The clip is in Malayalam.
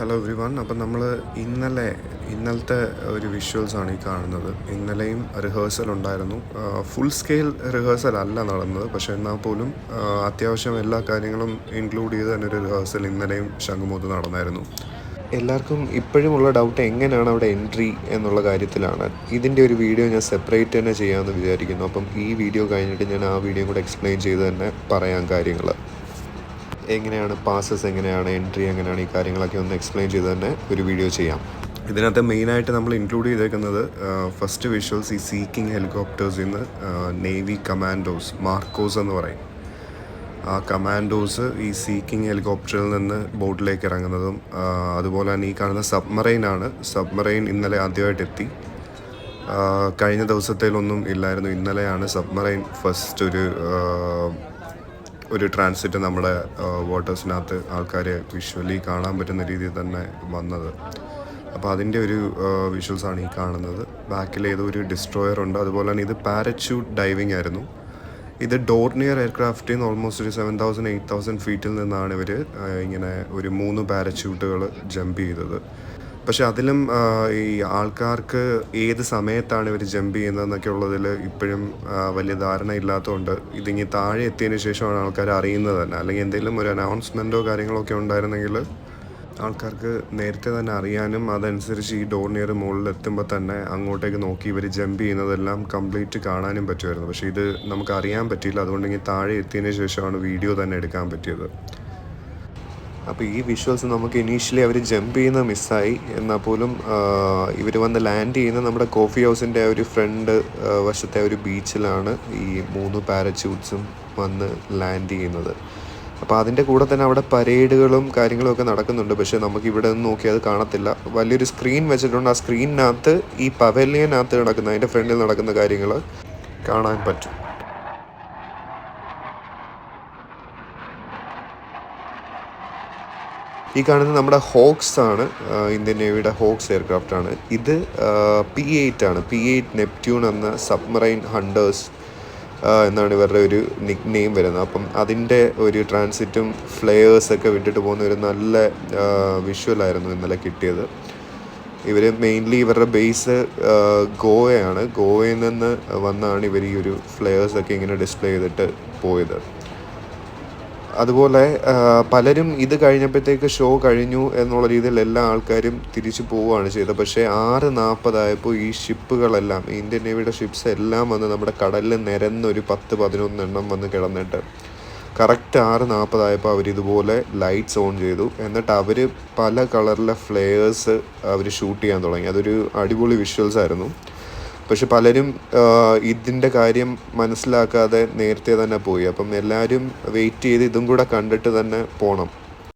ഹലോ എവ്രി വൺ അപ്പം നമ്മൾ ഇന്നലെ ഇന്നലത്തെ ഒരു വിഷ്വൽസ് ആണ് ഈ കാണുന്നത്. ഇന്നലെയും റിഹേഴ്സൽ ഉണ്ടായിരുന്നു. ഫുൾ സ്കെയിൽ റിഹേഴ്സൽ അല്ല നടന്നത്. പക്ഷേ എന്നാൽ പോലും അത്യാവശ്യം എല്ലാ കാര്യങ്ങളും ഇൻക്ലൂഡ് ചെയ്ത് തന്നെ ഒരു റിഹേഴ്സൽ ഇന്നലെയും ശംഖുമുഖത്ത് നടന്നായിരുന്നു. എല്ലാവർക്കും ഇപ്പോഴുമുള്ള ഡൗട്ട് എങ്ങനെയാണ് അവിടെ എൻട്രി എന്നുള്ള കാര്യത്തിലാണ്. ഇതിന്റെ ഒരു വീഡിയോ ഞാൻ സെപ്പറേറ്റ് തന്നെ ചെയ്യാമെന്ന് വിചാരിക്കുന്നു. അപ്പം ഈ വീഡിയോ കഴിഞ്ഞിട്ട് ഞാൻ ആ വീഡിയോ കൂടെ എക്സ്പ്ലെയിൻ ചെയ്ത് തന്നെ പറയാം കാര്യങ്ങൾ എങ്ങനെയാണ് പാസസ് എങ്ങനെയാണ് എൻട്രി എങ്ങനെയാണ് ഈ കാര്യങ്ങളൊക്കെ ഒന്ന് എക്സ്പ്ലെയിൻ ചെയ്ത് തന്നെ ഒരു വീഡിയോ ചെയ്യാം. ഇതിനകത്ത് മെയിനായിട്ട് നമ്മൾ ഇൻക്ലൂഡ് ചെയ്തേക്കുന്നത് ഫസ്റ്റ് വിഷ്വൽസ് ഈ സീക്കിംഗ് ഹെലികോപ്റ്റേഴ്സിൽ നിന്ന് നേവി കമാൻഡോസ് മാർക്കോസ് എന്ന് പറയും. ആ കമാൻഡോസ് ഈ സീക്കിംഗ് ഹെലികോപ്റ്ററിൽ നിന്ന് ബോട്ടിലേക്ക് ഇറങ്ങുന്നതും അതുപോലെ തന്നെ ഈ കാണുന്ന സബ്മറൈനാണ് സബ്മറൈൻ ഇന്നലെ ആദ്യമായിട്ട് എത്തി. കഴിഞ്ഞ ദിവസത്തേലൊന്നും ഇല്ലായിരുന്നു. ഇന്നലെയാണ് സബ്മറൈൻ ഫസ്റ്റ് ഒരു ഒരു ട്രാൻസിറ്റ് നമ്മുടെ വോട്ടേഴ്സിനകത്ത് ആൾക്കാരെ വിഷ്വലി കാണാൻ പറ്റുന്ന രീതിയിൽ തന്നെ വന്നത്. അപ്പോൾ അതിന്റെ ഒരു വിഷ്വൽസ് ആണ് ഈ കാണുന്നത്. ബാക്കിൽ ഏതോ ഒരു ഡിസ്ട്രോയർ ഉണ്ട്. അതുപോലെ തന്നെ ഇത് പാരച്യൂട്ട് ഡൈവിംഗ് ആയിരുന്നു. ഇത് ഡോർണിയർ എയർക്രാഫ്റ്റിൽ നിന്ന് ഓൾമോസ്റ്റ് ഒരു സെവൻ തൗസൻഡ് എയ്റ്റ് തൗസൻഡ് ഫീറ്റിൽ നിന്നാണ് ഇവർ ഇങ്ങനെ ഒരു മൂന്ന് പാരച്യൂട്ടുകൾ ജമ്പ് ചെയ്തത്. പക്ഷെ അതിലും ഈ ആൾക്കാർക്ക് ഏത് സമയത്താണ് ഇവർ ജമ്പ് ചെയ്യുന്നതെന്നൊക്കെ ഉള്ളതിൽ ഇപ്പോഴും വലിയ ധാരണ ഇല്ലാത്തതുകൊണ്ട് ഇതിങ്ങി താഴെ എത്തിയതിന് ശേഷമാണ് ആൾക്കാർ അറിയുന്നത് തന്നെ. അല്ലെങ്കിൽ എന്തെങ്കിലും ഒരു അനൗൺസ്മെന്റോ കാര്യങ്ങളോ ഒക്കെ ഉണ്ടായിരുന്നെങ്കിൽ ആൾക്കാർക്ക് നേരത്തെ തന്നെ അറിയാനും അതനുസരിച്ച് ഈ ഡോർണിയർ മുകളിൽ എത്തുമ്പോൾ തന്നെ അങ്ങോട്ടേക്ക് നോക്കി ഇവർ ജമ്പ് ചെയ്യുന്നതെല്ലാം കംപ്ലീറ്റ് കാണാനും പറ്റുമായിരുന്നു. പക്ഷേ ഇത് നമുക്ക് അറിയാൻ പറ്റിയില്ല. അതുകൊണ്ടെങ്കിൽ താഴെ എത്തിയതിന് ശേഷമാണ് വീഡിയോ തന്നെ എടുക്കാൻ പറ്റിയത്. അപ്പോൾ ഈ വിഷ്വൽസ് നമുക്ക് ഇനീഷ്യലി അവർ ജമ്പ് ചെയ്യുന്ന മിസ്സായി എന്നാൽ പോലും ഇവർ വന്ന് ലാൻഡ് ചെയ്യുന്ന നമ്മുടെ കോഫി ഹൗസിന്റെ ഒരു ഫ്രണ്ട് വശത്തെ ഒരു ബീച്ചിലാണ് ഈ മൂന്ന് പാരച്യൂട്ട്സും വന്ന് ലാൻഡ് ചെയ്യുന്നത്. അപ്പോൾ അതിന്റെ കൂടെ തന്നെ അവിടെ പരേഡുകളും കാര്യങ്ങളും ഒക്കെ നടക്കുന്നുണ്ട്. പക്ഷേ നമുക്ക് ഇവിടെ നിന്ന് നോക്കി അത് കാണത്തില്ല. വലിയൊരു സ്ക്രീൻ വെച്ചിട്ടുണ്ട്. ആ സ്ക്രീനിനകത്ത് ഈ പവലിയനകത്ത് നടക്കുന്ന അതിന്റെ ഫ്രണ്ടിൽ നടക്കുന്ന കാര്യങ്ങൾ കാണാൻ പറ്റും. ഈ കാണുന്നത് നമ്മുടെ ഹോക്സ് ആണ്. ഇന്ത്യൻ നേവിയുടെ ഹോക്സ് എയർക്രാഫ്റ്റ് ആണ്. ഇത് പി എയ്റ്റ് ആണ്. പി എയ്റ്റ് നെപ്റ്റ്യൂൺ എന്ന സബ്മറൈൻ ഹണ്ടേഴ്സ് എന്നാണ് ഇവരുടെ ഒരു നിക് നെയിം വരുന്നത്. അപ്പം അതിന്റെ ഒരു ട്രാൻസിറ്റും ഫ്ലെയേഴ്സ് ഒക്കെ വിട്ടിട്ട് പോകുന്ന ഒരു നല്ല വിഷ്വലായിരുന്നു ഇന്നലെ കിട്ടിയത്. ഇവർ മെയിൻലി ഇവരുടെ ബേസ് ഗോവയാണ്. ഗോവയിൽ നിന്ന് വന്നാണ് ഇവർ ഈ ഒരു ഫ്ലെയേഴ്സ് ഒക്കെ ഇങ്ങനെ ഡിസ്പ്ലേ ചെയ്തിട്ട് പോയത്. അതുപോലെ പലരും ഇത് കഴിഞ്ഞപ്പോഴത്തേക്ക് ഷോ കഴിഞ്ഞു എന്നുള്ള രീതിയിൽ എല്ലാ ആൾക്കാരും തിരിച്ചു പോവുകയാണ് ചെയ്തത്. പക്ഷേ ആറ് നാൽപ്പതായപ്പോൾ ഈ ഷിപ്പുകളെല്ലാം ഇന്ത്യൻ നേവിയുടെ ഷിപ്സ് എല്ലാം വന്ന് നമ്മുടെ കടലിൽ നിരന്നൊരു പത്ത് പതിനൊന്നെണ്ണം വന്ന് കിടന്നിട്ട് കറക്റ്റ് ആറ് നാൽപ്പതായപ്പോൾ അവർ ഇതുപോലെ ലൈറ്റ്സ് ഓൺ ചെയ്തു. എന്നിട്ട് അവർ പല കളറിലെ ഫ്ലെയേഴ്സ് അവർ ഷൂട്ട് ചെയ്യാൻ തുടങ്ങി. അതൊരു അടിപൊളി വിഷ്വൽസ് ആയിരുന്നു. പക്ഷെ പലരും ഇതിന്റെ കാര്യം മനസ്സിലാക്കാതെ നേരത്തെ തന്നെ പോയി. അപ്പം എല്ലാവരും വെയിറ്റ് ചെയ്ത് ഇതും കൂടെ കണ്ടിട്ട് തന്നെ പോകണം